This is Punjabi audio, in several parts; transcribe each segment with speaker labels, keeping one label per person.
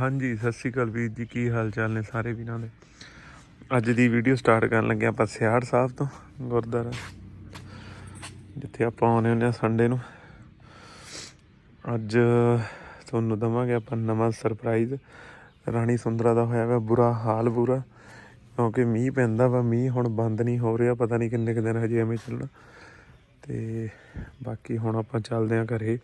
Speaker 1: ਹਾਂਜੀ, ਸਤਿ ਸ਼੍ਰੀ ਅਕਾਲ ਵੀਰ ਜੀ, ਕੀ ਹਾਲ ਚਾਲ ਨੇ ਸਾਰੇ ਵੀਰਾਂ ਦੇ? ਅੱਜ ਦੀ ਵੀਡੀਓ ਸਟਾਰਟ ਕਰਨ ਲੱਗੇ ਆਪਾਂ ਸਿਆੜ ਸਾਹਿਬ ਤੋਂ, ਗੁਰਦੁਆਰਾ। ਜਿੱਥੇ ਆਪਾਂ ਆਉਨੇ ਹੁੰਦੇ ਆ ਸੰਡੇ ਨੂੰ। ਅੱਜ ਤੁਹਾਨੂੰ ਦਵਾਂਗੇ ਆਪਾਂ ਨਵਾਂ ਸਰਪ੍ਰਾਈਜ਼ ਰਾਣੀ ਸੁੰਦਰਾ ਦਾ ਹੋਇਆ ਵਾ ਬੁਰਾ ਹਾਲ ਬੁਰਾ ਕਿਉਂਕਿ ਮੀਂਹ ਪੈਂਦਾ ਵਾ, ਮੀਂਹ ਹੁਣ ਬੰਦ ਨਹੀਂ ਹੋ ਰਿਹਾ, ਪਤਾ ਨਹੀਂ ਕਿੰਨੇ ਕੁ ਦਿਨ ਹਜੇ ਐਵੇਂ ਚੱਲਣਾ। ਤੇ ਬਾਕੀ ਹੁਣ ਆਪਾਂ ਚੱਲਦੇ ਆਂ ਘਰੇ।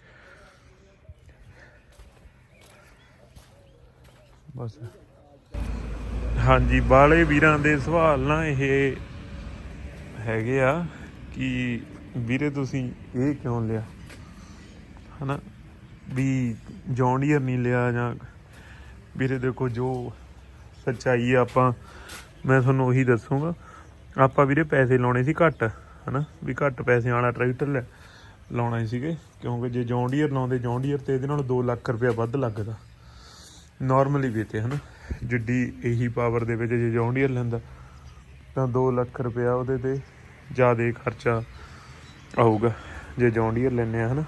Speaker 1: ਬਸ। ਹਾਂਜੀ, ਬਾਲੇ ਵੀਰਾਂ ਦੇ ਸਵਾਲ ਨਾ ਇਹ ਹੈਗੇ ਆ ਕਿ ਵੀਰੇ ਤੁਸੀਂ ਇਹ ਕਿਉਂ ਲਿਆ? ਹਨਾ? ਵੀ ਜੌਂਡੀਅਰ ਨਹੀਂ ਲਿਆ ਜਾਂ ਵੀਰੇ ਦੇਖੋ, ਜੋ ਸੱਚਾਈ ਆ ਆਪਾਂ, ਮੈਂ ਤੁਹਾਨੂੰ ਉਹੀ ਦੱਸੂਗਾ। ਆਪਾਂ ਵੀਰੇ ਪੈਸੇ ਲਾਉਣੇ ਸੀ ਘੱਟ, ਹਨਾ? ਵੀ ਘੱਟ ਪੈਸਿਆਂ ਵਾਲਾ ਟਰੈਕਟਰ ਲੈ, ਲਾਉਣਾ ਸੀਗੇ। ਕਿਉਂਕਿ ਜੇ ਜੌਂਡੀਅਰ ਲਾਉਂਦੇ ਜੌਂਡੀਅਰ ਤੇ ਇਹਦੇ ਨਾਲ 2 ਲੱਖ ਰੁਪਇਆ ਵੱਧ ਲੱਗਦਾ। ਨਾਰਮਲੀ ਵੀ ਤੇ ਹਨਾ? ਜਿੱਡੀ ਇਹੀ ਪਾਵਰ ਦੇ ਵਿੱਚ ਜੇ ਜੌਂਡੀਅਰ ਲੈਂਦਾ ਤਾਂ 2 ਲੱਖ ਰੁਪਇਆ ਉਹਦੇ ਤੇ ਜ਼ਿਆਦਾ ਖਰਚਾ ਆਊਗਾ, ਜੇ ਜੌਂਡੀਅਰ ਲੈਨੇ ਆ, ਹਨਾ?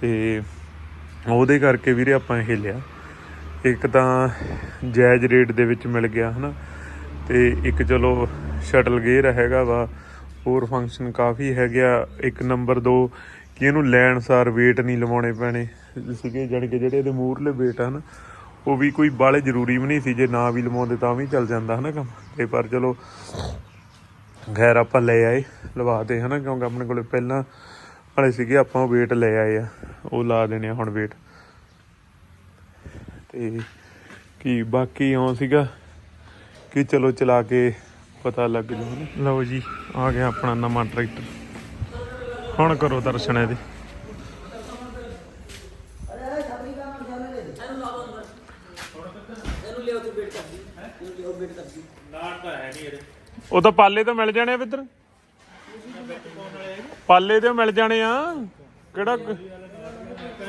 Speaker 1: ਤੇ ਉਹਦੇ ਕਰਕੇ ਵੀਰੇ ਆਪਾਂ ਇਹ ਲਿਆ। ਇੱਕ ਤਾਂ ਜਾਇਜ਼ ਰੇਟ ਦੇ ਵਿੱਚ ਮਿਲ ਗਿਆ, ਹਨਾ? ਤੇ ਇੱਕ ਚਲੋ ਸ਼ਟਲ ਗੇਅਰ ਹੈਗਾ ਵਾ, ਹੋਰ ਫੰਕਸ਼ਨ ਕਾਫੀ ਹੈਗਾ ਇੱਕ ਨੰਬਰ 2 ਕਿ ਇਹਨੂੰ ਲੈਣ ਸਾਰ weight ਨਹੀਂ ਲਵਾਉਣੇ ਪੈਣੇ। ਸੀਗੇ, ਜਾਣੀ ਕਿ ਜਿਹੜੇ ਇਹਦੇ ਮੂਰਲੇ weight ਹਨ? ਉਹ ਵੀ ਕੋਈ ਬਾਲੇ ਜ਼ਰੂਰੀ ਵੀ ਨਹੀਂ ਸੀ, ਜੇ ਨਾ ਵੀ ਲਵਾਉਂਦੇ ਤਾਂ ਵੀ ਚੱਲ ਜਾਂਦਾ ਹਨਾ ਕੰਮ। ਤੇ ਪਰ ਚਲੋ, ਖੈਰ ਆਪਾਂ ਲੈ ਆਏ ਲਵਾਤੇ ਹਨਾ, ਕਿਉਂਕਿ ਆਪਣੇ ਕੋਲੇ ਪਹਿਲਾਂ ਵਾਲੇ ਸੀਗੇ, ਆਪਾਂ ਉਹ weight ਲੈ ਆਏ ਆ, ਉਹ ਲਾ ਦੇਣੇ ਆ ਹੁਣ weight ਤੇ ਕੀ ਬਾਕੀ ਆਉਂ ਸੀਗਾ ਕਿ ਚਲੋ ਚਲਾ ਕੇ ਪਤਾ ਲੱਗ ਜੂ ਲਓ ਜੀ, ਆ ਗਿਆ ਆਪਣਾ ਨਵਾਂ ਟਰੈਕਟਰ। ਹੁਣ ਕਰੋ ਦਰਸ਼ਨ ਇਹਦੇ। ਉਹ ਤਾਂ ਪਾਲੇ ਤੋਂ ਮਿਲ ਜਾਣੇ ਆ ਵਿਦਰ ਪਾਲੇ ਤੋਂ ਮਿਲ ਜਾਣੇ ਆ। ਕਿਹੜਾ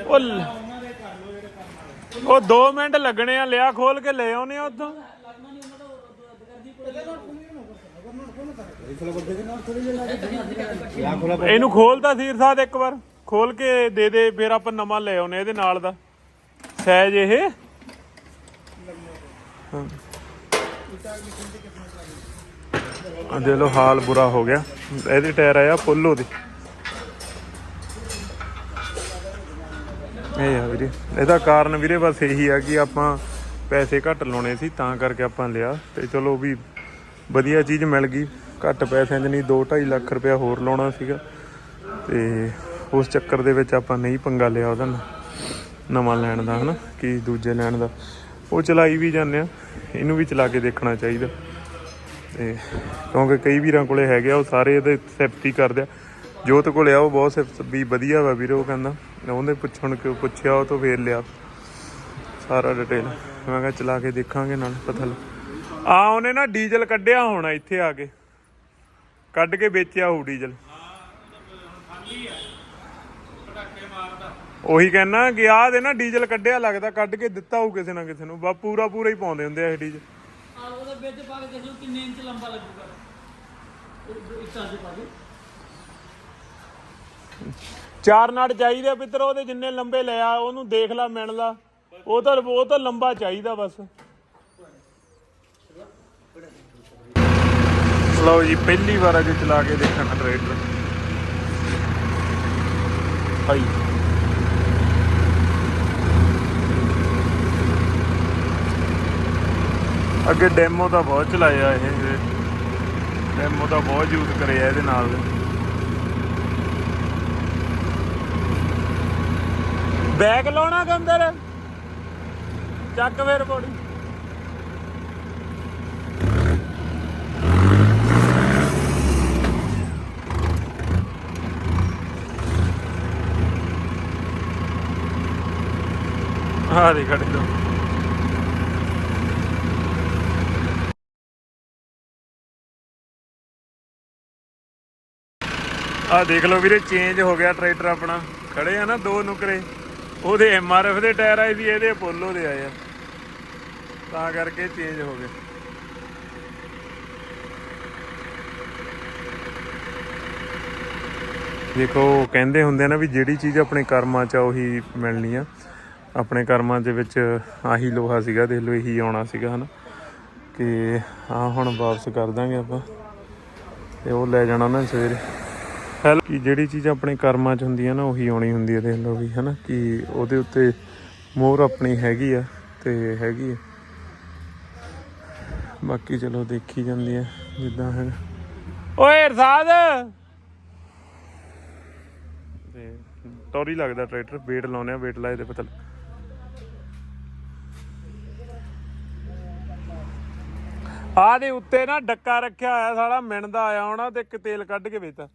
Speaker 1: ਉਹ ਲ- ਉਹ 2 ਮਿੰਟ ਲੱਗਣੇ ਆ, ਲਿਆ ਖੋਲ ਕੇ ਲੈ ਆਉਨੇ ਆ ਉਦੋਂ ਇਹਨੂੰ ਖੋਲਦਾ ਸੀਰ ਸਾਹਿਬ ਇੱਕ ਵਾਰ। ਖੋਲ ਕੇ ਦੇ ਦੇ, ਫਿਰ ਆਪਾਂ ਨਵਾਂ ਲੈ ਆਉਨੇ ਇਹਦੇ ਨਾਲ ਦਾ। ਸਾਈਜ਼ ਇਹ। ਹਾਂ। ਆ ਦੇ ਲੋ ਹਾਲ ਬੁਰਾ ਹੋ ਗਿਆ। ਇਹਦੇ ਟਾਇਰ ਆਇਆ ਪੋਲੋ ਦੇ। ਇਹ ਆ ਵੀਰੇ, ਇਹਦਾ ਕਾਰਨ ਵੀਰੇ ਬਸ ਇਹੀ ਆ ਕਿ ਆਪਾਂ ਪੈਸੇ ਘੱਟ ਲਾਉਣੇ ਸੀ, ਤਾਂ ਕਰਕੇ ਆਪਾਂ ਲਿਆ। ਤੇ ਚਲੋ ਵੀ ਵਧੀਆ ਚੀਜ਼ ਮਿਲ ਗਈ। ਘੱਟ ਪੈਸਿਆਂ 'ਚ ਨਹੀਂ 2.5 ਲੱਖ ਰੁਪਇਆ ਹੋਰ ਲਾਉਣਾ ਸੀਗਾ। ਤੇ ਉਸ ਚੱਕਰ ਦੇ ਵਿੱਚ ਆਪਾਂ ਨਹੀਂ ਪੰਗਾ ਲਿਆ ਉਹਦਾ ਨਵਾਂ ਲੈਣ ਦਾ, ਹਨਾ, ਕਿ ਦੂਜੇ ਲੈਣ ਦਾ। ਉਹ ਚਲਾਈ ਵੀ ਜਾਂਦੇ ਆ, ਇਹਨੂੰ ਵੀ ਚਲਾ ਕੇ ਦੇਖਣਾ ਚਾਹੀਦਾ। ਤੇ ਕਿਉਂਕਿ ਕਈ ਵੀਰਾਂ ਕੋਲੇ ਹੈਗੇ ਆ, ਉਹ ਸਾਰੇ ਇਹਦੇ ਸਿਫਤੀ ਕਰਦੇ ਆ। ਜੋਤ ਕੋਲੇ ਆ, ਉਹ ਬਹੁਤ ਸਿਫਤ ਵੀ ਵਧੀਆ ਵਾ ਵੀਰੇ, ਉਹ ਕਹਿੰਦਾ। ਉਹਨੇ ਪੁੱਛਣ ਕਿ ਪੁੱਛਿਆ, ਉਹ ਤੋਂ ਫੇਰ ਲਿਆ। ਸਾਰਾ ਡਿਟੇਲ ਮੈਂ ਕਿਹਾ, ਚਲਾ ਕੇ ਦੇਖਾਂਗੇ ਨਾਲ, ਪਤਾ ਲੱਗ ਆ, ਉਹਨੇ ਨਾ ਡੀਜ਼ਲ ਕੱਢਿਆ ਹੋਣਾ ਇੱਥੇ ਆ ਕੇ। ਕੱਢ ਕੇ ਵੇਚਿਆ ਹੋ ਡੀਜ਼ਲ। ਉਹੀ ਕਹਿਣਾ ਕਿ ਆਹ ਦੇ ਨਾ ਡੀਜ਼ਲ ਕੱਢਿਆ ਲੱਗਦਾ, ਕੱਢ ਕੇ ਦਿੱਤਾ ਹੋਊ ਕਿਸੇ ਨਾ ਕਿਸੇ ਨੂੰ। ਬਾ ਪੂਰਾ ਪੂਰਾ ਹੀ ਪਾਉਂਦੇ ਹੁੰਦੇ ਆ ਇਹ ਡੀਜ਼ਲ।
Speaker 2: ਵਿੱਚ ਪਾ ਕੇ ਦੇਖੋ ਕਿੰਨੇ ਇੰਚ ਲੰਬਾ ਲੱਗੂਗਾ। ਉਹ ਇੱਟਾਂ ਦੇ ਪਾ
Speaker 1: ਚਾਰ ਨਾੜ ਚਾਹੀਦੇ ਆ ਪਿੱਤਰ ਉਹਦੇ ਜਿੰਨੇ ਲੰਬੇ ਲਿਆ ਉਹਨੂੰ ਦੇਖ ਲਾ ਮਿਣ ਲਾ। ਉਹ ਤਾਂ ਉਹ ਤਾਂ ਲੰਬਾ ਚਾਹੀਦਾ ਬਸ। ਲਓ ਜੀ ਪਹਿਲੀ ਵਾਰ ਅਜੇ ਚਲਾ ਕੇ ਦੇਖਣਾ ਟਰੈਕਟਰ ਹਾਈ ਅੱਗੇ ਡੈਮੋ ਤਾਂ ਬਹੁਤ ਚਲਾਇਆ ਇਹ। ਡੈਮੋ ਤਾਂ ਬਹੁਤ ਯੂਜ਼ ਕਰਿਆ ਇਹਦੇ ਨਾਲ। ਬੈਗ ਲਾਉਣਾ ਕਿ ਚੱਕ ਫੇਰ ਬੋੜੀ ਆ ਦੇ ਖੜੇ ਤੋਂ ਆ ਦੇਖ ਲਓ ਵੀਰੇ ਚੇਂਜ ਹੋ ਗਿਆ ਟਰੈਕਟਰ ਆਪਣਾ। ਖੜੇ ਆ ਨਾ ਦੋ ਨੁਕਰੇ। ਉਹਦੇ ਐਮਆਰਐਫ ਦੇ ਟਾਇਰ ਆਏ ਸੀ ਇਹਦੇ ਅਪੋਲੋ ਦੇ ਆਏ ਆ। ਤਾਂ ਕਰਕੇ ਚੇਂਜ ਹੋ ਗਏ। ਦੇਖੋ ਕਹਿੰਦੇ ਹੁੰਦੇ ਆ ਨਾ ਵੀ ਜਿਹੜੀ ਚੀਜ਼ ਆਪਣੇ ਕਰਮਾਂ 'ਚ ਆ, ਉਹੀ ਮਿਲਣੀ ਆ। ਆਪਣੇ ਕਰਮਾਂ ਦੇ ਵਿੱਚ ਆਹੀ ਲੋਹਾ ਸੀਗਾ, ਦੇਖ ਲਓ, ਇਹੀ ਆਉਣਾ ਸੀਗਾ, ਹਨਾ। ਕਿ ਆ ਹੁਣ ਵਾਪਸ ਕਰ ਦਾਂਗੇ ਆਪਾਂ। ਤੇ ਉਹ ਲੈ ਜਾਣਾ ਉਹਨਾਂ ਨੇ ਸਵੇਰੇ। ਹੈਲੋ। ਕਿ ਜਿਹੜੀ ਚੀਜ਼ ਆਪਣੇ ਕਰਮਾਂ 'ਚ ਹੁੰਦੀ ਹੈ ਨਾ, ਉਹੀ ਆਉਣੀ ਹੁੰਦੀ ਹੈ ਦੇਖ ਲਓ ਵੀ, ਹਨਾ, ਕਿ ਉਹਦੇ ਉੱਤੇ ਮੋਹਰ ਆਪਣੀ ਹੈਗੀ ਆ ਤੇ ਹੈਗੀ ਆ। ਬਾਕੀ ਚਲੋ ਦੇਖੀ ਜਾਂਦੀ ਹੈ ਜਿੱਦਾਂ ਹੈ ਓਏ ਅਰਸਾਦ ਤੇ ਟੋਰੀ ਲੱਗਦਾ ਟਰੈਕਟਰ ਵੇਟ ਲਾਉਨੇ ਆ ਵੇਟ ਲਾਏ ਤੇ ਪਤਾ ਲੱਗ- ਦੇ ਉੱਤੇ ਨਾ ਡੱਕਾ ਰੱਖਿਆ ਹੋਇਆ ਸਾਲਾ, ਮਿਣਦਾ ਆਇਆ ਹੋਣਾ ਤੇ ਇੱਕ ਤੇਲ ਕੱਢ ਕੇ ਵੇਚਦਾ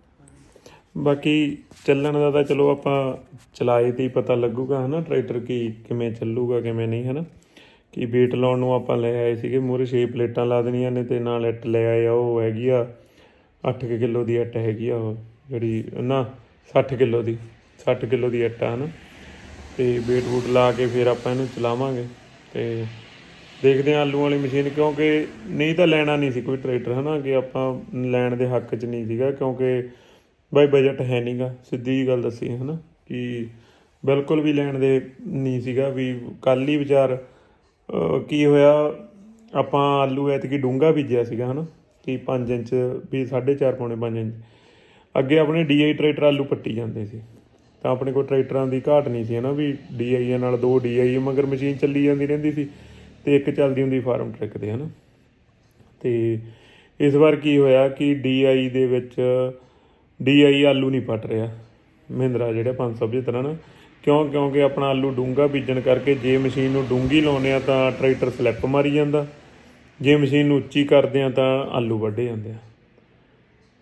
Speaker 1: ਬਾਕੀ ਚੱਲਣ ਦਾ ਤਾਂ ਚਲੋ ਆਪਾਂ ਚਲਾਏ ਤੇ ਹੀ ਪਤਾ ਲੱਗੂਗਾ, ਹਨਾ? ਟਰੈਕਟਰ ਕੀ ਕਿਵੇਂ ਚੱਲੂਗਾ, ਕਿਵੇਂ ਨਹੀਂ, ਹਨਾ? ਕਿ ਵੇਟ ਲਾਉਣ ਨੂੰ ਆਪਾਂ ਲੈ ਆਏ ਸੀਗੇ ਮੂਰੇ 6 ਪਲੇਟਾਂ ਲਾ ਦੇਣੀਆਂ ਨੇ ਤੇ ਨਾਲ ਇੱਟ ਲੈ ਆਏ ਆ, ਉਹ ਹੈਗੀ ਆ 8 ਕਿਲੋ ਦੀ ਇੱਟ ਹੈਗੀ ਆ ਉਹ, ਜਿਹੜੀ, ਨਾ 60 ਕਿਲੋ ਦੀ 60 ਕਿਲੋ ਦੀ ਇੱਟ ਆ, ਹਨਾ? ਤੇ ਵੇਟ ਬੂਟ ਲਾ ਕੇ ਫਿਰ ਆਪਾਂ ਇਹਨੂੰ ਚਲਾਵਾਂਗੇ ਤੇ ਦੇਖਦੇ ਹਾਂ ਆਲੂ ਵਾਲੀ ਮਸ਼ੀਨ, ਕਿਉਂਕਿ ਨਹੀਂ ਤਾਂ ਲੈਣਾ ਨਹੀਂ ਸੀ ਕੋਈ ਟਰੈਕਟਰ, ਹਨਾ? ਕਿ ਆਪਾਂ ਲੈਣ ਦੇ ਹੱਕ 'ਚ ਨਹੀਂ ਸੀਗਾ, ਕਿਉਂਕਿ ਬਾਈ ਬਜਟ ਹੈ ਨਹੀਂਗਾ ਸਿੱਧੀ ਜੀ ਗੱਲ ਦੱਸੀ ਹਨਾ, ਕਿ ਬਿਲਕੁਲ ਵੀ ਲੈਣ ਦੇ ਨਹੀਂ ਸੀਗਾ, ਵੀ ਕੱਲ ਹੀ ਵਿਚਾਰ ਕੀ ਹੋਇਆ, ਆਪਾਂ ਆਲੂ ਐਤਕੀ ਡੂੰਗਾ ਬੀਜਿਆ ਸੀਗਾ ਹਨਾ, ਕਿ 5 ਇੰਚ, ਵੀ 4.5 ਪੌਣੇ 5 ਇੰਚ। ਅੱਗੇ ਆਪਣੇ ਡੀਆਈ ਟਰੈਕਟਰ ਆਲੂ ਪੱਟੀ ਜਾਂਦੇ ਸੀ, ਤਾਂ ਆਪਣੇ ਕੋਲ ਟਰੈਕਟਰਾਂ ਦੀ ਘਾਟ ਨਹੀਂ ਸੀ ਹਨਾ, ਵੀ ਡੀਆਈ ਨਾਲ ਦੋ ਡੀਆਈ ਮਗਰ ਮਸ਼ੀਨ ਚੱਲੀ ਜਾਂਦੀ ਰਹਿੰਦੀ ਸੀ, ਤੇ ਇੱਕ ਚੱਲਦੀ ਹੁੰਦੀ ਫਾਰਮ ਟਰੈਕ ਦੇ ਹਨਾ। ਤੇ ਇਸ ਵਾਰ ਕੀ ਹੋਇਆ, ਕਿ ਡੀਆਈ ਦੇ ਵਿੱਚ ਡੀਆਈ ਆਲੂ ਨਹੀਂ ਪਟ ਰਿਹਾ। ਮਹਿੰਦਰਾ ਜਿਹੜਾ 575 ਨਾ, ਕਿਉਂ ਕਿਉਂਕਿ ਆਪਣਾ ਆਲੂ ਡੂੰਗਾ ਬੀਜਣ ਕਰਕੇ ਜੇ ਮਸ਼ੀਨ ਨੂੰ ਡੂੰਗੀ ਲਾਉਨੇ ਆ ਤਾਂ ਟਰੈਕਟਰ ਸਲਿੱਪ ਮਾਰੀ ਜਾਂਦਾ। ਜੇ ਮਸ਼ੀਨ ਨੂੰ ਉੱਚੀ ਕਰਦੇ ਆ ਤਾਂ ਆਲੂ ਵੱਢੇ ਜਾਂਦੇ ਆ।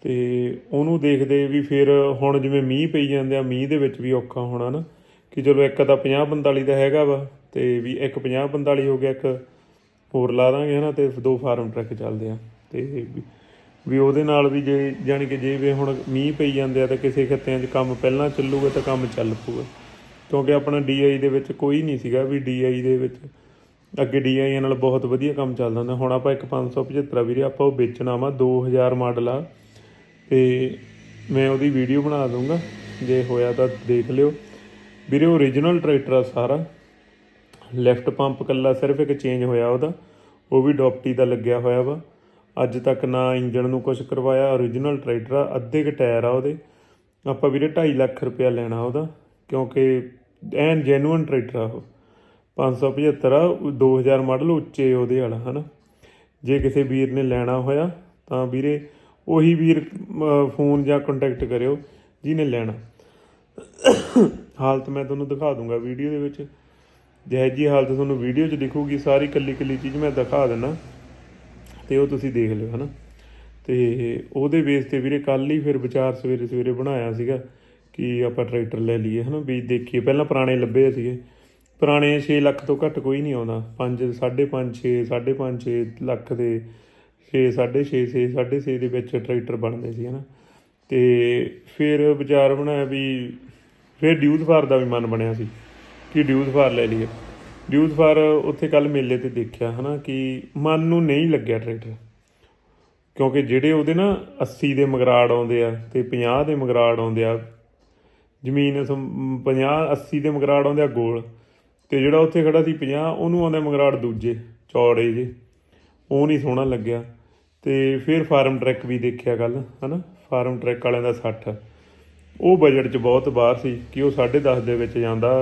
Speaker 1: ਤੇ ਉਹਨੂੰ ਦੇਖਦੇ ਵੀ ਫਿਰ ਹੁਣ ਜਿਵੇਂ ਮੀਂਹ ਪਈ ਜਾਂਦੇ ਆ, ਮੀਂਹ ਦੇ ਵਿੱਚ ਵੀ ਔਖਾ ਹੋਣਾ ਨਾ, ਕਿ ਚਲੋ ਇੱਕ ਤਾਂ 50 45 ਦਾ ਹੈਗਾ ਵਾ, ਤੇ ਵੀ ਇੱਕ 50 45 ਹੋ ਗਿਆ, ਇੱਕ ਹੋਰ ਲਾ ਦਾਂਗੇ ਹਨਾ, ਤੇ ਦੋ ਫਾਰਮ ਟਰੱਕ ਚੱਲਦੇ ਆ। ਤੇ ਵੀ- ਉਹਦੇ ਨਾਲ ਵੀ ਜੇ ਜਾਣੀ ਕਿ ਜੇ ਵੀ ਹੁਣ ਮੀਂਹ ਪਈ ਜਾਂਦੇ ਆ ਤਾਂ ਕਿਸੇ ਖੱਤਿਆਂ 'ਚ ਕੰਮ ਪਹਿਲਾਂ ਚੱਲੂਗਾ ਤਾਂ ਕੰਮ ਚੱਲ ਪੂਗਾ ਕਿਉਂਕਿ ਆਪਣਾ ਡੀਆਈ ਦੇ ਵਿੱਚ ਕੋਈ ਨਹੀਂ ਸੀਗਾ ਵੀ ਡੀਆਈ ਦੇ ਵਿੱਚ ਅੱਗੇ ਡੀਆਈ ਨਾਲ ਬਹੁਤ ਵਧੀਆ ਕੰਮ ਚੱਲਦਾ ਹੁੰਦਾ। ਹੁਣ ਆਪਾਂ ਇੱਕ 575 ਵੀਰੇ, ਆਪਾਂ ਉਹ ਵੇਚਣਾ ਵਾ 2000 ਮਾਡਲ ਆ। ਤੇ ਮੈਂ ਉਹਦੀ ਵੀਡੀਓ ਬਣਾ ਦੂੰਗਾ ਜੇ ਹੋਇਆ ਤਾਂ ਦੇਖ ਲਿਓ। ਵੀਰੇ ਓਰੀਜਨਲ ਟਰੈਕਟਰ ਆ ਸਾਰਾ। ਲੈਫਟ ਪੰਪ ਕੱਲਾ ਸਿਰਫ ਇੱਕ ਚੇਂਜ ਹੋਇਆ ਉਹਦਾ। ਉਹ ਵੀ ਡੋਪਟੀ ਦਾ ਲੱਗਿਆ ਹੋਇਆ ਵਾ। ਅੱਜ ਤੱਕ ਨਾ ਇੰਜਣ ਨੂੰ ਕੁਝ ਕਰਵਾਇਆ ਓਰੀਜਨਲ ਟਰੈਕਟਰ ਆ, ਅੱਧੇ ਕ ਟਾਇਰ ਆ ਉਹਦੇ। ਆਪਾਂ ਵੀਰੇ 2.5 ਲੱਖ ਰੁਪਇਆ ਲੈਣਾ ਉਹਦਾ, ਕਿਉਂਕਿ ਐਨ ਜੈਨੂਇਨ ਟਰੈਕਟਰ ਆ ਉਹ। 575 ਆ, ਉਹ 2000 ਮਾਡਲ ਉੱਚੇ ਉਹਦੇ ਵਾਲਾ, ਹਨਾ। ਜੇ ਕਿਸੇ ਵੀਰ ਨੇ ਲੈਣਾ ਹੋਇਆ, ਤਾਂ ਵੀਰੇ ਉਹੀ ਵੀਰ ਫੋਨ ਜਾਂ ਕੰਟੈਕਟ ਕਰਿਓ, ਜਿਹਨੇ ਲੈਣਾ। ਹਾਲਤ ਮੈਂ ਤੁਹਾਨੂੰ ਦਿਖਾ ਦੂੰਗਾ ਵੀਡੀਓ ਦੇ ਵਿੱਚ। ਜਿਹੋ ਜੀ ਹਾਲਤ ਤੁਹਾਨੂੰ ਵੀਡੀਓ 'ਚ ਦਿਖੂਗੀ, ਸਾਰੀ ਕੱਲੀ ਕੱਲੀ ਚੀਜ਼ ਮੈਂ ਦਿਖਾ ਦਿੰਦਾ ਤੇ ਉਹ ਤੁਸੀਂ ਦੇਖ ਲਿਓ, ਹਨਾ? ਤੇ ਉਹਦੇ ਬੇਸ ਤੇ ਵੀਰੇ ਕੱਲ ਹੀ ਫਿਰ ਵਿਚਾਰ ਸਵੇਰੇ ਸਵੇਰੇ ਬਣਾਇਆ ਸੀਗਾ ਕਿ ਆਪਾਂ ਟਰੈਕਟਰ ਲੈ ਲਈਏ, ਹਨਾ? ਵੀ ਦੇਖੀਏ, ਪਹਿਲਾਂ ਪੁਰਾਣੇ ਲੱਭੇ ਸੀਗੇ। ਪੁਰਾਣੇ 6 ਲੱਖ ਤੋਂ ਘੱਟ ਕੋਈ ਨਹੀਂ ਆਉਂਦਾ। 5 5.5 6 5.5 6 ਲੱਖ ਦੇ 6 6.5 6 6.5 ਦੇ ਵਿੱਚ ਟਰੈਕਟਰ ਬਣਦੇ ਸੀ, ਹਨਾ? ਤੇ ਫਿਰ ਵਿਚਾਰ ਬਣਾਇਆ ਵੀ, ਫਿਰ ਡਿਊਜ਼ ਫਾਰ ਦਾ ਵੀ ਮਨ ਬਣਿਆ ਸੀ ਕਿ ਡਿਊਜ਼ ਫਾਰ ਲੈ ਲਈਏ। ਡਿਊਜ਼ ਫਾਰ ਉੱਥੇ ਕੱਲ ਮੇਲੇ ਤੇ ਦੇਖਿਆ, ਹਨਾ, ਕਿ ਮਨ ਨੂੰ ਨਹੀਂ ਲੱਗਿਆ ਟਰੈਕਟਰ। ਕਿਉਂਕਿ ਜਿਹੜੇ ਉਹਦੇ ਨਾ 80 ਦੇ ਮਗਰਾੜ ਆਉਂਦੇ ਆ ਤੇ 50 ਦੇ ਮਗਰਾੜ ਆਉਂਦੇ ਆ, ਜ਼ਮੀਨ 50 80 ਦੇ ਮਗਰਾੜ ਆਉਂਦੇ ਆ ਗੋਲ, ਤੇ ਜਿਹੜਾ ਉੱਥੇ ਖੜਾ ਸੀ 50 ਉਹਨੂੰ ਆਉਂਦੇ ਮਗਰਾੜ ਦੂਜੇ, ਚੌੜੇ ਜੇ, ਉਹ ਨਹੀਂ ਸੋਹਣਾ ਲੱਗਿਆ। ਤੇ ਫਿਰ ਫਾਰਮ ਟਰੈਕ ਵੀ ਦੇਖਿਆ ਕੱਲ ਹਨਾ, ਫਾਰਮ ਟਰੈਕ ਵਾਲਿਆਂ ਦਾ 60 ਉਹ ਬਜਟ 'ਚ ਬਹੁਤ ਬਾਹਰ ਸੀ ਕਿ ਉਹ 10.5 ਦੇ ਵਿੱਚ ਜਾਂਦਾ।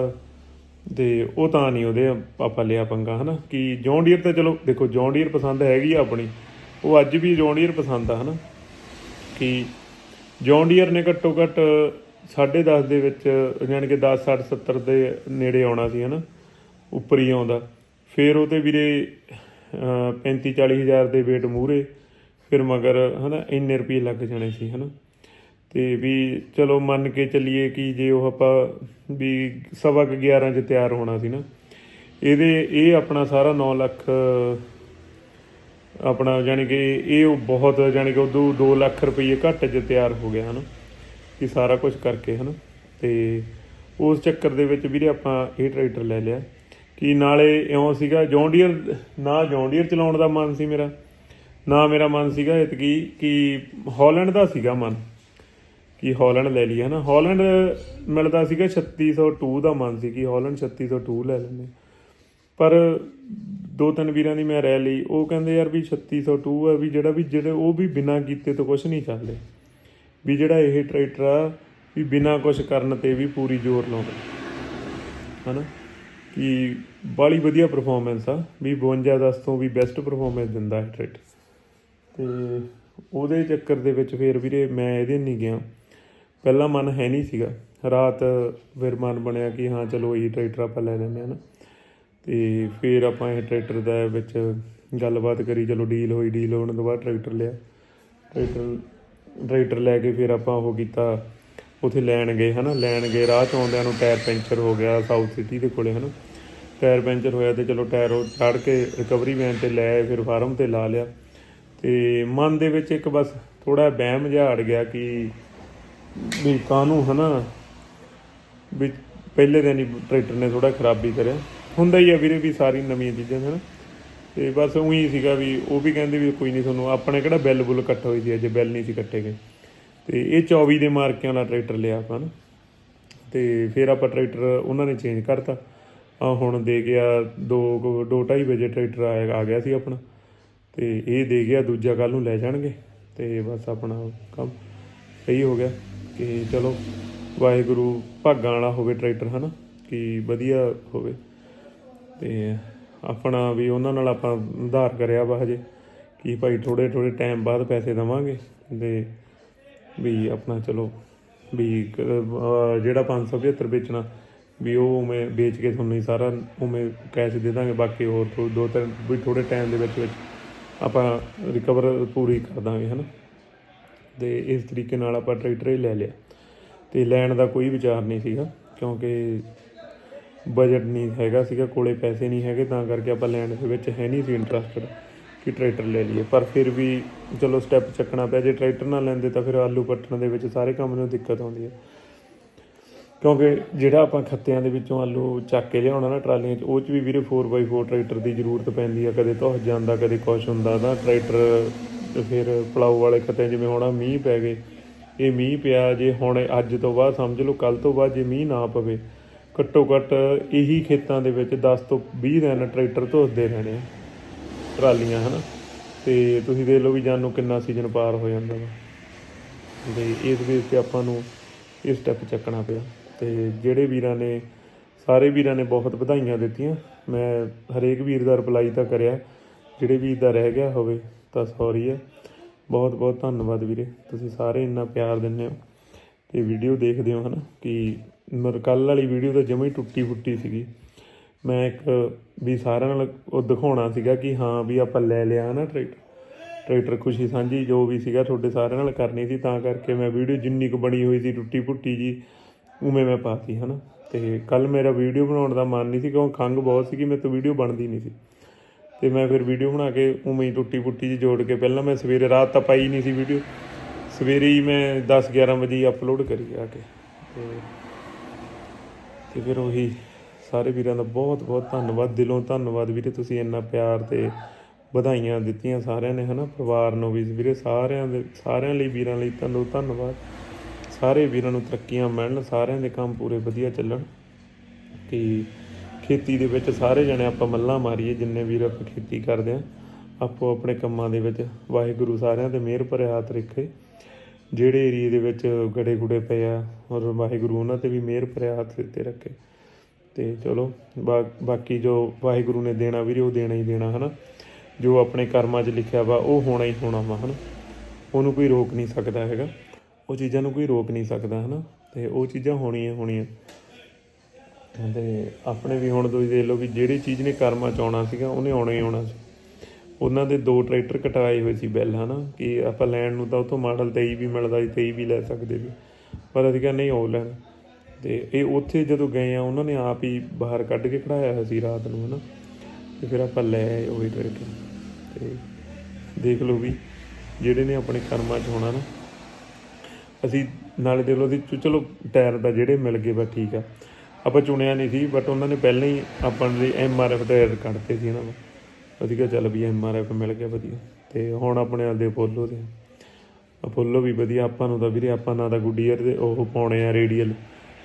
Speaker 1: ਤੇ ਉਹ ਤਾਂ ਨਹੀਂ ਉਹਦੇ ਆਪਾਂ ਲਿਆ ਪੰਗਾ, ਹਨਾ? ਕਿ ਜੌਨ ਡੀਅਰ ਤਾਂ ਚਲੋ, ਦੇਖੋ ਜੌਨ ਡੀਅਰ ਪਸੰਦ ਹੈਗੀ ਆ ਆਪਣੀ। ਉਹ ਅੱਜ ਵੀ ਜੌਨ ਡੀਅਰ ਪਸੰਦ ਆ, ਹਨਾ? ਕਿ ਜੌਨ ਡੀਅਰ ਨੇ ਘੱਟੋ ਘੱਟ 10.5 ਦੇ ਵਿੱਚ, ਯਾਨੀ ਕਿ 10 60 70 ਦੇ ਨੇੜੇ ਆਉਣਾ ਸੀ, ਹਨਾ? ਉੱਪਰ ਹੀ ਆਉਂਦਾ। ਫਿਰ ਉਹਦੇ ਵੀਰੇ 35 40 ਹਜ਼ਾਰ ਦੇ ਵੇਟ ਮੂਰੇ ਫਿਰ ਮਗਰ, ਹਨਾ, ਇੰਨੇ ਰੁਪਏ ਲੱਗ ਜਾਣੇ ਸੀ, ਹਨਾ? ਤੇ ਵੀ ਚਲੋ ਮੰਨ ਕੇ ਚੱਲੀਏ ਕਿ ਜੇ ਉਹ ਆਪਾਂ ਵੀ ਸਵਾ ਕੁ 11 ਚ ਤਿਆਰ ਹੋਣਾ ਸੀ ਨਾ, ਇਹਦੇ ਇਹ ਆਪਣਾ ਸਾਰਾ 9 ਲੱਖ, ਆਪਣਾ ਯਾਨੀ ਕਿ ਇਹ ਉਹ ਬਹੁਤ ਯਾਨੀ ਕਿ ਉਦੋਂ 2 ਲੱਖ ਰੁਪਏ ਘੱਟ ਚ ਤਿਆਰ ਹੋ ਗਿਆ ਹਨਾ, ਕਿ ਸਾਰਾ ਕੁਝ ਕਰਕੇ ਹਨਾ, ਤੇ ਉਸ ਚੱਕਰ ਦੇ ਵਿੱਚ ਵੀਰੇ ਆਪਾਂ ਇਹ ਟਰੈਕਟਰ ਲੈ ਲਿਆ, ਕਿ ਨਾਲੇ ਇਉਂ ਸੀਗਾ ਜੌਂਡੀਅਰ, ਨਾ ਜੌਂਡੀਅਰ ਚਲਾਉਣ ਦਾ ਮਨ ਸੀ ਮੇਰਾ, ਨਾ ਮੇਰਾ ਮਨ ਸੀਗਾ ਇਤਕੀ ਕਿ ਹਾਲੈਂਡ ਦਾ ਸੀਗਾ ਮਨ। ਕਿ ਹਾਲੈਂਡ ਲੈ ਲਈ ਹੈ ਨਾ ਹਾਲੈਂਡ ਮਿਲਦਾ ਸੀਗਾ 3602 ਦਾ ਮਨ ਸੀ ਕਿ ਹਾਲੈਂਡ 3602 ਲੈ ਲੈਂਦੇ। ਪਰ ਦੋ ਤਿੰਨ ਵੀਰਾਂ ਦੀ ਮੈਂ ਰਹਿ ਲਈ, ਉਹ ਕਹਿੰਦੇ ਯਾਰ ਵੀ 3602 ਆ, ਵੀ ਜਿਹੜਾ ਵੀ ਜਿਹੜੇ ਉਹ ਵੀ ਬਿਨਾਂ ਕੀਤੇ ਤੋਂ ਕੁਝ ਨਹੀਂ ਚੱਲਦੇ। ਵੀ ਜਿਹੜਾ ਇਹ ਟਰੈਕਟਰ ਆ, ਵੀ ਬਿਨਾਂ ਕੁਝ ਕਰਨ ਤੇ ਵੀ ਪੂਰੀ ਜ਼ੋਰ ਲਾਉਂਦਾ। ਹਨਾ? ਕਿ ਬਾਲੀ ਵਧੀਆ ਪਰਫਾਰਮੈਂਸ ਆ, ਵੀ 52 10 ਤੋਂ ਵੀ ਬੈਸਟ ਪਰਫਾਰਮੈਂਸ ਦਿੰਦਾ ਹੈ ਟਰੈਕਟਰ। ਤੇ ਉਹਦੇ ਚੱਕਰ ਦੇ ਵਿੱਚ ਫੇਰ ਵੀਰੇ ਮੈਂ ਇਹਦੇ ਨਹੀਂ ਗਿਆ। ਪਹਿਲਾਂ ਮਨ ਹੈ ਨਹੀਂ ਸੀਗਾ। ਰਾਤ ਫਿਰ ਮਨ ਬਣਿਆ ਕਿ ਹਾਂ ਚਲੋ ਇਹ ਟਰੈਕਟਰ ਆਪਾਂ ਲੈ ਲੈਂਦੇ ਹਾਂ ਨਾ। ਤੇ ਫਿਰ ਆਪਾਂ ਇਹ ਟਰੈਕਟਰ ਦਾ ਵਿੱਚ ਗੱਲਬਾਤ ਕਰੀ ਚਲੋ ਡੀਲ ਹੋਈ ਡੀਲ ਹੋਣ ਤੋਂ ਬਾਅਦ ਟਰੈਕਟਰ ਲਿਆ। ਟਰੈਕਟਰ ਟਰੈਕਟਰ ਲੈ ਕੇ ਫਿਰ ਆਪਾਂ ਉਹ ਕੀਤਾ ਉਥੇ ਲੈਣ ਗਏ ਹਨਾ ਲੈਣ ਗਏ ਰਾਹ ਚ ਆਉਂਦਿਆਂ ਨੂੰ ਟਾਇਰ ਪੈਂਚਰ ਹੋ ਗਿਆ ਸਾਊਥ ਸਿਟੀ ਦੇ ਕੋਲੇ ਹਨਾ। ਟਾਇਰ ਪੈਂਚਰ ਹੋਇਆ ਤੇ ਚਲੋ ਟਾਇਰ ਉਹ ਚੜ ਕੇ ਰਿਕਵਰੀ ਵੈਨ ਤੇ ਲੈ ਆਏ, ਫਿਰ ਫਾਰਮ ਤੇ ਲਾ ਲਿਆ। ਤੇ ਮਨ ਦੇ ਵਿੱਚ ਇੱਕ ਬਸ ਥੋੜਾ ਬਹਿਮ ਜਿਹਾ ਅੜ ਗਿਆ ਕਿ ਵੀ ਕਾਹਨੂੰ ਹਨਾ? ਵੀ ਪਹਿਲੇ ਦਿਨ ਹੀ ਟਰੈਕਟਰ ਨੇ ਥੋੜਾ ਖਰਾਬੀ ਕਰਿਆ। ਹੁੰਦਾ ਹੀ ਆ ਵੀਰੇ ਵੀ ਸਾਰੀ ਨਵੀਆਂ ਚੀਜ਼ਾਂ ਹਨਾ। ਤੇ ਬਸ ਉਹੀ ਸੀਗਾ ਵੀ ਉਹ ਵੀ ਕਹਿੰਦੇ ਵੀ ਕੋਈ ਨਹੀਂ ਤੁਹਾਨੂੰ, ਆਪਣੇ ਕਿਹੜਾ ਬਿੱਲ ਬੁੱਲ ਕੱਟ ਹੋਈ ਸੀ ਅਜੇ, ਬਿੱਲ ਨਹੀਂ ਸੀ ਕੱਟੇ ਗਏ। ਤੇ ਇਹ 24 ਦੇ ਮਾਰਕਿਆਂ ਵਾਲਾ ਟਰੈਕਟਰ ਲਿਆ ਆਪਾਂ ਨਾ। ਤੇ ਫਿਰ ਆਪਾਂ ਟਰੈਕਟਰ ਉਹਨਾਂ ਨੇ ਚੇਂਜ ਕਰਤਾ। ਆ ਹੁਣ ਦੇ ਗਿਆ 2 2:30 ਵਜੇ ਟਰੈਕਟਰ ਆਇਆ, ਆ ਗਿਆ ਸੀ ਆਪਣਾ। ਤੇ ਇਹ ਦੇ ਗਿਆ, ਦੂਜਾ ਕੱਲ ਨੂੰ ਲੈ ਜਾਣਗੇ। ਤੇ ਬਸ ਆਪਣਾ ਕੰਮ ਸਹੀ ਹੋ ਗਿਆ। ਕਿ ਚਲੋ ਵਾਹਿਗੁਰੂ ਭਾਗਾਂ ਵਾਲਾ ਹੋਵੇ ਟਰੈਕਟਰ, ਹਨਾ? ਕਿ ਵਧੀਆ ਹੋਵੇ। ਤੇ ਆਪਣਾ ਵੀ ਉਹਨਾਂ ਨਾਲ ਆਪਾਂ ਉਧਾਰ ਕਰਿਆ ਵਾ ਹਜੇ ਕਿ ਭਾਈ ਥੋੜੇ ਥੋੜੇ ਟਾਈਮ ਬਾਅਦ ਪੈਸੇ ਦਵਾਂਗੇ। ਤੇ ਵੀ ਆਪਣਾ ਚਲੋ ਵੀ ਕ- ਅਹ, ਜਿਹੜਾ 575 ਵੇਚਣਾ, ਵੀ ਉਹ ਉਵੇਂ ਵੇਚ ਕੇ ਤੁਹਾਨੂੰ ਹੀ ਸਾਰਾ ਉਵੇਂ ਕੈਸ਼ ਦੇ ਦਾਂਗੇ। ਬਾਕੀ ਹੋਰ ਥੋ- ਦੋ, ਤਿੰਨ, ਵੀ ਥੋੜੇ ਟਾਈਮ ਦੇ ਵਿੱਚ ਵਿੱਚ ਆਪਾਂ ਰਿਕਵਰ ਪੂਰੀ ਕਰ ਦਾਂਗੇ, ਹਨਾ? ਤੇ ਇਸ ਤਰੀਕੇ ਨਾਲ ਆਪਾਂ ਟਰੈਕਟਰ ਹੀ ਲੈ ਲਿਆ। ਤੇ ਲੈਣ ਦਾ ਕੋਈ ਵਿਚਾਰ ਨਹੀਂ ਸੀਗਾ, ਕਿਉਂਕਿ ਬਜਟ ਨਹੀਂ ਹੈਗਾ ਸੀਗਾ, ਕੋਲੇ ਪੈਸੇ ਨਹੀਂ ਹੈਗੇ, ਤਾਂ ਕਰਕੇ ਆਪਾਂ ਲੈਣ ਦੇ ਵਿੱਚ ਹੈ ਨਹੀਂ ਸੀ ਇੰਟਰਸਟਡ ਕਿ ਟਰੈਕਟਰ ਲੈ ਲਈਏ। ਪਰ ਫਿਰ ਵੀ ਚਲੋ ਸਟੈਪ ਚੱਕਣਾ ਪਿਆ, ਜੇ ਟਰੈਕਟਰ ਨਾ ਲੈਂਦੇ ਤਾਂ ਫਿਰ ਆਲੂ ਪੱਟਣ ਦੇ ਵਿੱਚ ਸਾਰੇ ਕੰਮ ਨੂੰ ਦਿੱਕਤ ਆਉਂਦੀ ਹੈ ਕਿਉਂਕਿ ਜਿਹੜਾ ਆਪਾਂ ਖੱਤਿਆਂ ਦੇ ਵਿੱਚੋਂ ਆਲੂ ਚੱਕ ਕੇ ਲਿਆਉਣਾ ਨਾ ਟਰਾਲੀਆਂ 'ਚ, ਉਹ 'ਚ ਵੀ ਵੀਰੇ 4x4 ਟਰੈਕਟਰ ਦੀ ਜ਼ਰੂਰਤ ਪੈਂਦੀ ਆ, ਕਦੇ ਧੁੱਸ ਜਾਂਦਾ, ਕਦੇ ਕੁਛ ਹੁੰਦਾ, ਤਾਂ ਟਰੈਕਟਰ ਤੇ ਫਿਰ ਪਲਾਉ ਵਾਲੇ ਖੱਤੇ ਜਿਵੇਂ ਹੋਣਾ ਮੀਂਹ ਪੈ ਗਏ, ਇਹ ਮੀਂਹ ਪਿਆ ਜੇ ਹੁਣ ਅੱਜ ਤੋਂ ਬਾਅਦ ਸਮਝ ਲਓ ਕੱਲ ਤੋਂ ਬਾਅਦ ਜੇ ਮੀਂਹ ਨਾ ਪਵੇ, ਘੱਟੋ ਘੱਟ ਇਹੀ ਖੇਤਾਂ ਦੇ ਵਿੱਚ 10 ਤੋਂ 20 ਦਿਨ ਟਰੈਕਟਰ ਧੋਸਦੇ ਰਹਿਣੇ ਆ, ਟਰਾਲੀਆਂ, ਹਨਾ। ਤੇ ਤੁਸੀਂ ਦੇਖ ਲਓ ਵੀ ਜਾਨੂੰ ਕਿੰਨਾ ਸੀਜ਼ਨ ਪਾਰ ਹੋ ਜਾਂਦਾ ਵਾ। ਤੇ ਇਸ ਦੇ ਉੱਤੇ ਆਪਾਂ ਨੂੰ ਇਹ ਸਟੈਪ ਚੱਕਣਾ ਪਿਆ। ਤੇ ਜਿਹੜੇ ਵੀਰਾਂ ਨੇ, ਸਾਰੇ ਵੀਰਾਂ ਨੇ ਬਹੁਤ ਵਧਾਈਆਂ ਦਿੱਤੀਆਂ। ਮੈਂ ਹਰੇਕ ਵੀਰ ਦਾ ਰਿਪਲਾਈ ਤਾਂ ਕਰਿਆ, ਜਿਹੜੇ ਵੀਰ ਦਾ ਰਹਿ ਗਿਆ ਹੋਵੇ ਤਾਂ ਸੌਰੀ ਹੈ ਬਹੁਤ ਬਹੁਤ ਧੰਨਵਾਦ ਵੀਰੇ। ਤੁਸੀਂ ਸਾਰੇ ਇੰਨਾ ਪਿਆਰ ਦਿੰਦੇ ਹੋ ਤੇ ਵੀਡੀਓ ਦੇਖਦੇ ਹੋ ਹਨਾ ਕਿ ਮਰ ਕੱਲ ਵਾਲੀ ਵੀਡੀਓ ਤਾਂ ਜਮਾ ਹੀ ਟੁੱਟੀ ਫੁੱਟੀ ਸੀਗੀ। ਮੈਂ ਇੱਕ ਵੀ ਸਾਰਿਆਂ ਨਾਲ ਉਹ ਦਿਖਾਉਣਾ ਸੀਗਾ ਕਿ ਹਾਂ ਵੀ ਆਪਾਂ ਲੈ ਲਿਆ ਨਾ ਟਰੈਕਟਰ ਟਰੈਕਟਰ ਖੁਸ਼ੀ ਸਾਂਝੀ ਜੋ ਵੀ ਸੀਗਾ ਤੁਹਾਡੇ ਸਾਰਿਆਂ ਨਾਲ ਕਰਨੀ ਸੀ, ਤਾਂ ਕਰਕੇ ਮੈਂ ਵੀਡੀਓ ਜਿੰਨੀ ਕੁ ਬਣੀ ਹੋਈ ਸੀ ਟੁੱਟੀ ਫੁੱਟੀ ਜੀ, ਉਵੇਂ ਮੈਂ ਪਾਤੀ ਹਨਾ। ਤੇ ਕੱਲ ਮੇਰਾ ਵੀਡੀਓ ਬਣਾਉਣ ਦਾ ਮਨ ਨਹੀਂ ਸੀ ਕਿਉਂ ਖੰਗ ਬਹੁਤ ਸੀਗੀ, ਮੇਰੇ ਤੋਂ ਵੀਡੀਓ ਬਣਦੀ ਨਹੀਂ ਸੀ। ਤੇ ਮੈਂ ਫਿਰ ਵੀਡੀਓ ਬਣਾ ਕੇ ਉਵੇਂ ਹੀ ਟੁੱਟੀ ਪੁੱਟੀ ਜੀ ਜੋੜ ਕੇ ਪਹਿਲਾਂ ਮੈਂ ਸਵੇਰੇ ਰਾਤ ਤਾਂ ਪਾਈ ਨਹੀਂ ਸੀ ਵੀਡੀਓ, ਸਵੇਰੇ ਹੀ ਮੈਂ 10 11 ਵਜੇ ਅਪਲੋਡ ਕਰੀ ਆ ਕੇ। ਤੇ ਤੇ ਫਿਰ ਉਹੀ ਸਾਰੇ ਵੀਰਾਂ ਦਾ ਬਹੁਤ ਬਹੁਤ ਧੰਨਵਾਦ, ਦਿਲੋਂ ਧੰਨਵਾਦ ਵੀਰੇ, ਤੁਸੀਂ ਇੰਨਾ ਪਿਆਰ ਤੇ ਵਧਾਈਆਂ ਦਿੱਤੀਆਂ ਸਾਰਿਆਂ ਨੇ, ਹਨਾ? ਪਰਿਵਾਰ ਨੂੰ ਵੀ ਵੀਰੇ, ਸਾਰਿਆਂ ਦੇ, ਸਾਰਿਆਂ ਲਈ, ਵੀਰਾਂ ਲਈ ਤੁਹਾਨੂੰ ਧੰਨਵਾਦ। ਸਾਰੇ ਵੀਰਾਂ ਨੂੰ ਤਰੱਕੀਆਂ ਮਿਲਣ, ਸਾਰਿਆਂ ਦੇ ਕੰਮ ਪੂਰੇ ਵਧੀਆ ਚੱਲਣ। ਕਿ ਖੇਤੀ ਦੇ ਵਿੱਚ ਸਾਰੇ ਜਣੇ ਆਪਾਂ ਮੱਲਾਂ ਮਾਰੀਏ, ਜਿੰਨੇ ਵੀਰ ਆਪਾਂ ਖੇਤੀ ਕਰਦੇ ਆ ਆਪੋ ਆਪਣੇ ਕੰਮਾਂ ਦੇ ਵਿੱਚ ਵਾਹਿਗੁਰੂ ਸਾਰਿਆਂ ਤੇ ਮਿਹਰ ਭਰਿਆ ਹੱਥ ਰੱਖੇ। ਜਿਹੜੇ ਏਰੀਏ ਦੇ ਵਿੱਚ ਗੜੇ ਗੁੜੇ ਪਏ ਆ, ਔਰ ਵਾਹਿਗੁਰੂ ਉਹਨਾਂ ਤੇ ਵੀ ਮਿਹਰ ਭਰਿਆ ਹੱਥ ਦਿੱਤੇ ਰੱਖੇ। ਤੇ ਚਲੋ, ਬਾ- ਬਾਕੀ ਜੋ ਵਾਹਿਗੁਰੂ ਨੇ ਦੇਣਾ ਵੀਰੇ, ਉਹ ਦੇਣਾ ਹੀ ਦੇਣਾ, ਹਨਾ? ਜੋ ਆਪਣੇ ਕਰਮਾਂ 'ਚ ਲਿਖਿਆ ਵਾ, ਉਹ ਹੋਣਾ ਹੀ ਹੋਣਾ ਵਾ, ਹਨਾ? ਉਹਨੂੰ ਕੋਈ ਰੋਕ ਨਹੀਂ ਸਕਦਾ ਹੈਗਾ। ਉਹ ਚੀਜ਼ਾਂ ਨੂੰ ਕੋਈ ਰੋਕ ਨਹੀਂ ਸਕਦਾ, ਹਨਾ? ਤੇ ਉਹ ਚੀਜ਼ਾਂ ਹੋਣੀਆਂ ਹੋਣੀਆਂ। ਤੇ ਆਪਣੇ ਵੀ ਹੁਣ ਤੁਸੀਂ ਦੇਖ ਲਓ ਵੀ ਜਿਹੜੀ ਚੀਜ਼ ਨੇ ਕਰਮਾਂ 'ਚ ਆਉਣਾ ਸੀਗਾ, ਉਹਨੇ ਆਉਣਾ ਹੀ ਆਉਣਾ ਸੀ। ਉਹਨਾਂ ਦੇ ਦੋ ਟਰੈਕਟਰ ਕਟਾਏ ਹੋਏ ਸੀ ਬਿੱਲ, ਹਨਾ? ਕਿ ਆਪਾਂ ਲੈਣ ਨੂੰ ਤਾਂ ਉਥੋਂ ਮਾਡਲ 23 ਵੀ ਮਿਲਦਾ ਸੀ 23 ਵੀ ਲੈ ਸਕਦੇ ਸੀ। ਪਰ ਅਸੀਂ ਕਿਹਾ ਨਹੀਂ, ਉਹ ਲੈਣ। ਤੇ ਇਹ ਉੱਥੇ ਜਦੋਂ ਗਏ ਆ, ਉਹਨਾਂ ਨੇ ਆਪ ਹੀ ਬਾਹਰ ਕੱਢ ਕੇ ਖੜਾਇਆ ਹੋਇਆ ਸੀ ਰਾਤ ਨੂੰ, ਹਨਾ? ਤੇ ਫਿਰ ਆਪਾਂ ਲੈ ਆਏ ਉਹੀ ਟਰੈਕਟਰ। ਤੇ ਦੇਖ ਲਓ ਵੀ ਜਿਹੜੇ ਨੇ ਆਪਣੇ ਕਰਮਾਂ 'ਚ ਹੋਣਾ ਨਾ। ਅਸੀਂ ਨਾਲੇ ਦੇਖ ਲਓ ਅਸੀਂ ਚਲੋ ਟਾਇਰ ਦਾ ਜਿਹੜੇ ਮਿਲ ਗਏ, ਬਸ ਠੀਕ ਆ। ਆਪਾਂ ਚੁਣਿਆ ਨਹੀਂ ਸੀ ਬਟ ਉਹਨਾਂ ਨੇ ਪਹਿਲਾਂ ਹੀ ਆਪਾਂ ਲਈ ਐਮ ਆਰ ਐਫ ਟਾਇਰ ਕੱਢਤੇ ਸੀ ਇਹਨਾਂ ਨੂੰ। ਅਸੀਂ ਕਿਹਾ ਚੱਲ ਵੀ ਐਮ ਆਰ ਐਫ ਮਿਲ ਗਿਆ ਵਧੀਆ। ਤੇ ਹੁਣ ਆਪਣੇ ਆਪ ਦੇ ਬੋਲੋ ਦੇ। ਅਪੋਲੋ ਵੀ ਵਧੀਆ, ਆਪਾਂ ਨੂੰ ਤਾਂ ਵੀਰੇ ਆਪਾਂ ਨਾ ਤਾਂ ਗੁੱਡੀਅਰ ਦੇ ਉਹ ਪਾਉਣੇ ਆ ਰੇਡੀਅਲ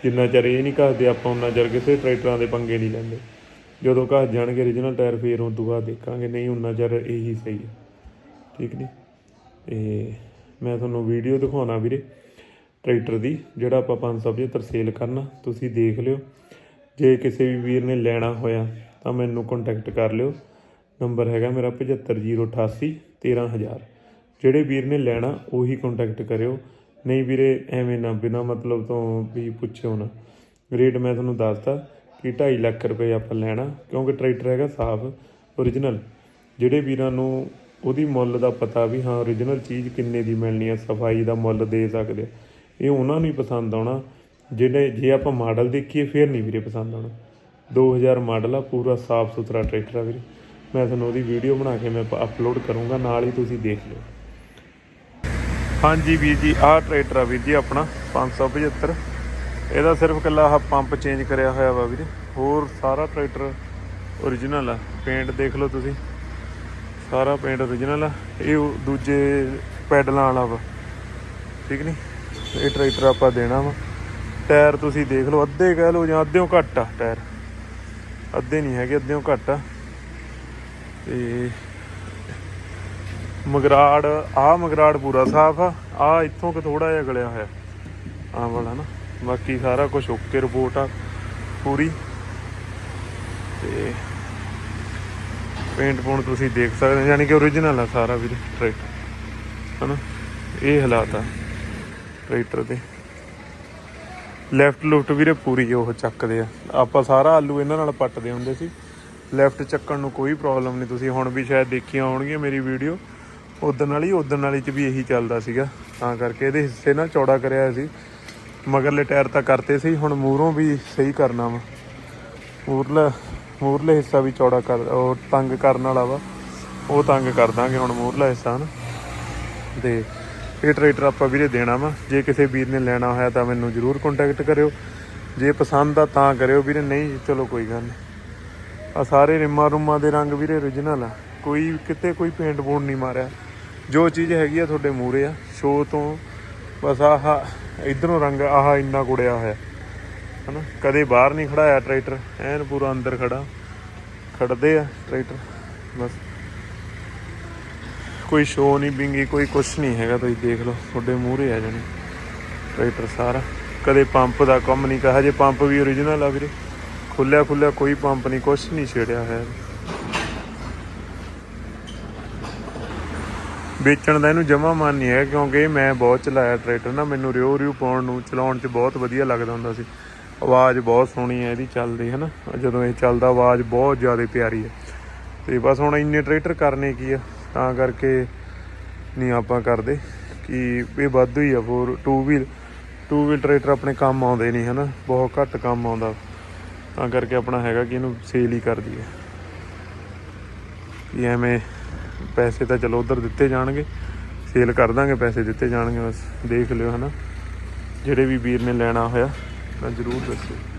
Speaker 1: ਜਿੰਨਾ ਚਿਰ ਇਹ ਨਹੀਂ ਘਸਦੇ, ਆਪਾਂ ਉਹਨਾਂ ਚਿਰ ਕਿਸੇ ਟਰੈਕਟਰਾਂ ਦੇ ਪੰਗੇ ਨਹੀਂ ਲੈਂਦੇ। ਜਦੋਂ ਘਸ ਜਾਣਗੇ origignal ਟਾਇਰ ਫੇਰ ਉਹ ਤੋਂ ਬਾਅਦ ਦੇਖਾਂਗੇ। ਨਹੀਂ, ਉਹਨਾਂ ਚਿਰ ਇਹੀ ਸਹੀ ਹੈ ਠੀਕ ਨਹੀਂ ਤੇ ਮੈਂ ਤੁਹਾਨੂੰ ਵੀਡੀਓ ਦਿਖਾਉਣਾ ਵੀਰੇ। ਟਰੈਕਟਰ ਦੀ, ਜਿਹੜਾ ਆਪਾਂ 575 ਸੇਲ ਕਰਨਾ, ਤੁਸੀਂ ਦੇਖ ਲਿਓ। ਜੇ ਕਿਸੇ ਵੀ ਵੀਰ ਨੇ ਲੈਣਾ ਹੋਇਆ, ਤਾਂ ਮੈਨੂੰ ਕੰਟੈਕਟ ਕਰ ਲਿਓ। ਨੰਬਰ ਹੈਗਾ ਮੇਰਾ 75088 13000 ਜਿਹੜੇ ਵੀਰ ਨੇ ਲੈਣਾ, ਉਹੀ ਕੰਟੈਕਟ ਕਰਿਓ। ਨਹੀਂ ਵੀਰੇ, ਐਵੇਂ ਨਾ, ਬਿਨਾ ਮਤਲਬ ਤੋਂ ਵੀ ਪੁੱਛਿਓ ਨਾ। ਰੇਟ ਮੈਂ ਤੁਹਾਨੂੰ ਦੱਸਤਾ ਕਿ 2.5 ਲੱਖ ਰੁਪਏ ਆਪਾਂ ਲੈਣਾ, ਕਿਉਂਕਿ ਟਰੈਕਟਰ ਹੈਗਾ ਸਾਫ਼ origignal ਜਿਹੜੇ ਵੀਰਾਂ ਨੂੰ ਉਹਦੀ ਮੁੱਲ ਦਾ ਪਤਾ ਵੀ ਹਾਂ origignal ਚੀਜ਼ ਕਿੰਨੇ ਦੀ ਮਿਲਣੀ ਹੈ ਸਫ਼ਾਈ ਦਾ ਮੁੱਲ ਦੇ ਸਕਦੇ ਆ। ਇਹ ਉਹਨਾਂ ਨੂੰ ਹੀ ਪਸੰਦ ਆਉਣਾ ਜਿਹੜੇ ਜੇ ਆਪਾਂ ਮਾਡਲ ਦੇਖੀਏ, ਫਿਰ ਨਹੀਂ ਵੀਰੇ ਪਸੰਦ ਆਉਣਾ। 2000 ਮਾਡਲ ਆ, ਪੂਰਾ ਸਾਫ਼ ਸੁਥਰਾ ਟਰੈਕਟਰ ਆ ਵੀਰੇ। ਮੈਂ ਤੁਹਾਨੂੰ ਉਹਦੀ ਵੀਡੀਓ ਬਣਾ ਕੇ ਮੈਂ ਅਪਲੋਡ ਕਰੂੰਗਾ, ਨਾਲ ਹੀ ਤੁਸੀਂ ਦੇਖ ਲਿਓ। ਹਾਂਜੀ ਵੀਰ ਜੀ, ਆਹ ਟਰੈਕਟਰ ਆ ਵੀਰ ਜੀ ਆਪਣਾ 575 ਇਹਦਾ ਸਿਰਫ ਇਕੱਲਾ ਆਹ ਪੰਪ ਚੇਂਜ ਕਰਿਆ ਹੋਇਆ ਵਾ ਵੀਰੇ। ਹੋਰ ਸਾਰਾ ਟਰੈਕਟਰ origignal ਆ। ਪੇਂਟ ਦੇਖ ਲਓ ਤੁਸੀਂ। ਸਾਰਾ ਪੇਂਟ origignal ਆ। ਇਹ ਦੂਜੇ ਪੈਡਲਾਂ ਵਾਲਾ ਵਾ। ਠੀਕ ਨਹੀਂ ਇਹ ਟਰੈਕਟਰ ਆਪਾਂ ਦੇਣਾ ਵਾ। ਟਾਇਰ ਤੁਸੀਂ ਦੇਖ ਲਓ, ਅੱਧੇ ਕਹਿ ਲਓ ਜਾਂ ਅੱਧਿਓਂ ਘੱਟ ਆ ਟਾਇਰ। ਅੱਧੇ ਨਹੀਂ ਹੈਗੇ, ਅੱਧਿਓਂ ਘੱਟ ਆ। ਤੇ ਮਗਰਾੜ, ਆ ਮਗਰਾੜ ਪੂਰਾ ਸਾਫ਼ ਆ। ਆ ਇੱਥੋਂ ਕਿ ਥੋੜਾ ਜਿਹਾ ਗਲਿਆ ਹੋਇਆ। ਆ ਵਾਲਾ ਨਾ। ਬਾਕੀ ਸਾਰਾ ਕੁਝ ਓਕੇ ਰਿਪੋਰਟ ਆ ਪੂਰੀ। ਤੇ ਪੇਂਟ ਪੂੰਟ ਤੁਸੀਂ ਦੇਖ ਸਕਦੇ ਹੋ। ਯਾਨੀ ਕਿ origignal ਆ ਸਾਰਾ ਵੀਰੇ ਟਰੈਕਟਰ ਹਨਾ? ਇਹ ਹਾਲਾਤ ਆ। ਟਰੈਕਟਰ ਦੇ ਲੈਫਟ ਲੁਫਟ ਵੀਰੇ ਪੂਰੀ ਉਹ ਚੱਕਦੇ ਆ। ਆਪਾਂ ਸਾਰਾ ਆਲੂ ਇਹਨਾਂ ਨਾਲ ਪੱਟਦੇ ਹੁੰਦੇ ਸੀ। ਲੈਫਟ ਚੱਕਣ ਨੂੰ ਕੋਈ ਪ੍ਰੋਬਲਮ ਨਹੀਂ। ਤੁਸੀਂ ਹੁਣ ਵੀ ਸ਼ਾਇਦ ਦੇਖੀਆਂ ਹੋਣਗੀਆਂ ਮੇਰੀ ਵੀਡੀਓ ਉਦਣ ਵਾਲੀ ਉਦਣ ਵਾਲੀ ਚ ਵੀ ਇਹੀ ਚੱਲਦਾ ਸੀਗਾ। ਤਾਂ ਕਰਕੇ ਇਹਦੇ ਹਿੱਸੇ ਨਾ ਚੌੜਾ ਕਰਿਆ ਸੀ। ਮਗਰਲੇ ਟਾਇਰ ਤਾਂ ਕਰਤੇ ਸੀ। ਹੁਣ ਮੂਹਰੋਂ ਵੀ ਸਹੀ ਕਰਨਾ ਵਾ। ਮੂਰਲਾ ਮੂਰਲੇ ਹਿੱਸਾ ਵੀ ਚੌੜਾ ਕਰ, ਉਹ ਤੰਗ ਕਰਨ ਵਾਲਾ ਵਾ। ਉਹ ਤੰਗ ਕਰ ਦਾਂਗੇ ਹੁਣ ਮੂਹਰਲਾ ਹਿੱਸਾ ਨਾ ਤੇ ਇਹ ਟਰੈਕਟਰ ਆਪਾਂ ਵੀਰੇ ਦੇਣਾ ਵਾ। ਜੇ ਕਿਸੇ ਵੀਰ ਨੇ ਲੈਣਾ ਹੋਇਆ ਤਾਂ ਮੈਨੂੰ ਜਰੂਰ ਕੰਟੈਕਟ ਕਰਿਓ। ਜੇ ਪਸੰਦ ਆ ਤਾਂ ਕਰਿਓ ਵੀਰੇ, ਨਹੀਂ ਚਲੋ ਕੋਈ ਗੱਲ ਨਹੀਂ। ਆ ਸਾਰੇ ਰਿਮਾਂ ਰੁਮਾਂ ਦੇ ਰੰਗ ਵੀਰੇ origignal ਆ। ਕੋਈ ਕਿਤੇ ਕੋਈ ਪੇਂਟ ਪੂੰਟ ਨਹੀਂ ਮਾਰਿਆ। ਜੋ ਚੀਜ਼ ਹੈਗੀ ਆ ਤੁਹਾਡੇ ਮੂਰੇ ਆ ਸ਼ੋ ਤੋਂ ਬਸ ਆਹ ਇਧਰੋਂ ਰੰਗ ਆਹ ਇੰਨਾ ਕੁੜਿਆ ਹੋਇਆ। ਹਨਾ? ਕਦੇ ਬਾਹਰ ਨਹੀਂ ਖੜਾਇਆ ਟਰੈਕਟਰ, ਐਨ ਪੂਰਾ ਅੰਦਰ ਖੜਾ। ਖੜਦੇ ਆ ਟਰੈਕਟਰ, ਬਸ। ਕੋਈ ਸ਼ੋ ਨਹੀਂ ਬਿੰਗੀ, ਕੋਈ ਕੁਛ ਨਹੀਂ ਹੈਗਾ, ਤੁਸੀਂ ਦੇਖ ਲਓ। ਤੁਹਾਡੇ ਮੂਹਰੇ ਆ ਜਾਣੇ। ਟਰੈਕਟਰ ਸਾਰਾ। ਕਦੇ ਪੰਪ ਦਾ ਕੰਮ ਨਹੀਂ ਕਹਾ, ਜੇ ਪੰਪ ਵੀ origignal ਆ ਵੀਰੇ। ਖੁੱਲਿਆ ਖੁੱਲਿਆ ਕੋਈ ਪੰਪ ਨਹੀਂ ਕੁਛ ਨਹੀਂ ਛੇੜਿਆ ਹੈ ਵੇਚਣ ਦਾ ਇਹਨੂੰ ਜਮਾ ਮਨ ਨਹੀਂ ਹੈ ਕਿਉਂਕਿ ਮੈਂ ਬਹੁਤ ਚਲਾਇਆ ਟਰੈਕਟਰ ਨਾ, ਮੈਨੂੰ ਰਿਓ ਰਿਓ ਪਾਉਣ ਨੂੰ, ਚਲਾਉਣ 'ਚ ਬਹੁਤ ਵਧੀਆ ਲੱਗਦਾ ਹੁੰਦਾ ਸੀ। ਆਵਾਜ਼ ਬਹੁਤ ਸੋਹਣੀ ਹੈ ਇਹਦੀ, ਚੱਲਦੀ ਹੈ ਨਾ ਜਦੋਂ ਇਹ ਚੱਲਦਾ, ਆਵਾਜ਼ ਬਹੁਤ ਜ਼ਿਆਦਾ ਪਿਆਰੀ ਹੈ। ਤੇ ਬਸ ਹੁਣ ਇੰਨੇ ਟਰੈਕਟਰ ਕਰਨੇ ਕੀ ਆ? ਤਾਂ ਕਰਕੇ ਨਹੀਂ ਆਪਾਂ ਕਰਦੇ ਕਿ ਇਹ ਵਾਧੂ ਹੀ ਆ four two wheel two wheel tractor ਆਪਣੇ ਕੰਮ ਆਉਂਦੇ ਨਹੀਂ ਹਨਾ, ਬਹੁਤ ਘੱਟ ਕੰਮ ਆਉਂਦਾ। ਤਾਂ ਕਰਕੇ ਆਪਣਾ ਹੈਗਾ ਕਿ ਇਹਨੂੰ ਸੇਲ ਹੀ ਕਰ ਦਈਏ। ਕਿ ਐਵੇਂ ਪੈਸੇ ਤਾਂ ਚਲੋ ਉਧਰ ਦਿੱਤੇ ਜਾਣਗੇ ਸੇਲ ਕਰ ਦਾਂਗੇ, ਪੈਸੇ ਦਿੱਤੇ ਜਾਣਗੇ, ਬਸ ਦੇਖ ਲਿਓ ਹਨਾ। ਜਿਹੜੇ ਵੀ ਵੀਰ ਨੇ ਲੈਣਾ ਹੋਇਆ, ਤਾਂ ਜਰੂਰ ਦੱਸੋ।